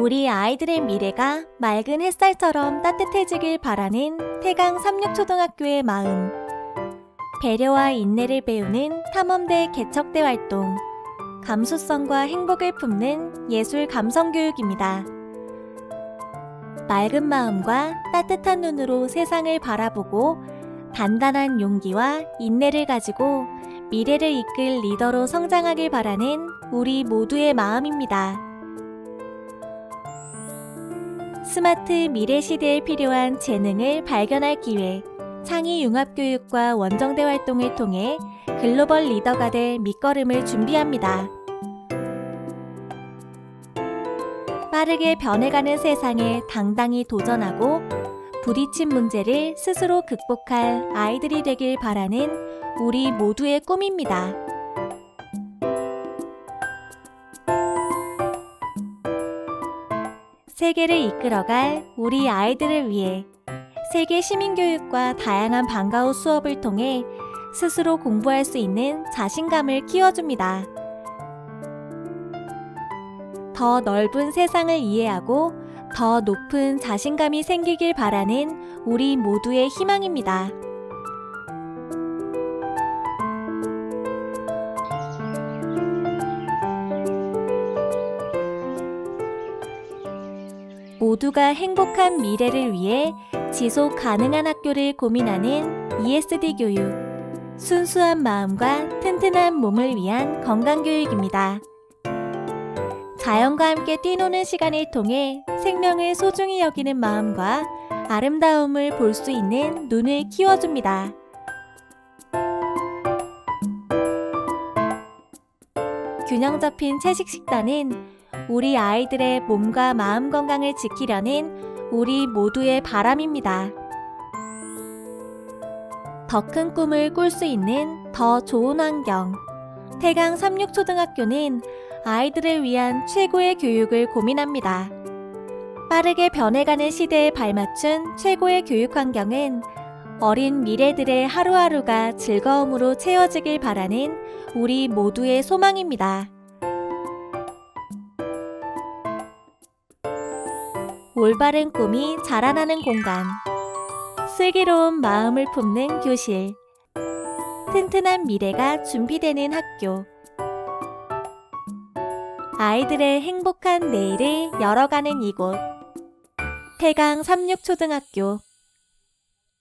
우리 아이들의 미래가 맑은 햇살처럼 따뜻해지길 바라는 태강 삼육초등학교의 마음. 배려와 인내를 배우는 탐험대 개척대 활동. 감수성과 행복을 품는 예술 감성 교육입니다. 맑은 마음과 따뜻한 눈으로 세상을 바라보고 단단한 용기와 인내를 가지고 미래를 이끌 리더로 성장하길 바라는 우리 모두의 마음입니다. 스마트 미래 시대에 필요한 재능을 발견할 기회, 창의 융합 교육과 원정대 활동을 통해 글로벌 리더가 될 밑거름을 준비합니다. 빠르게 변해가는 세상에 당당히 도전하고 부딪힌 문제를 스스로 극복할 아이들이 되길 바라는 우리 모두의 꿈입니다. 세계를 이끌어갈 우리 아이들을 위해 세계 시민교육과 다양한 방과 후 수업을 통해 스스로 공부할 수 있는 자신감을 키워줍니다. 더 넓은 세상을 이해하고 더 높은 자신감이 생기길 바라는 우리 모두의 희망입니다. 모두가 행복한 미래를 위해 지속 가능한 학교를 고민하는 ESD 교육. 순수한 마음과 튼튼한 몸을 위한 건강교육입니다. 자연과 함께 뛰노는 시간을 통해 생명을 소중히 여기는 마음과 아름다움을 볼 수 있는 눈을 키워줍니다. 균형 잡힌 채식 식단은 우리 아이들의 몸과 마음 건강을 지키려는 우리 모두의 바람입니다. 더 큰 꿈을 꿀 수 있는 더 좋은 환경. 태강 삼육초등학교는 아이들을 위한 최고의 교육을 고민합니다. 빠르게 변해가는 시대에 발맞춘 최고의 교육 환경은 어린 미래들의 하루하루가 즐거움으로 채워지길 바라는 우리 모두의 소망입니다. 올바른 꿈이 자라나는 공간. 슬기로운 마음을 품는 교실. 튼튼한 미래가 준비되는 학교. 아이들의 행복한 내일을 열어가는 이곳. 태강 삼육초등학교.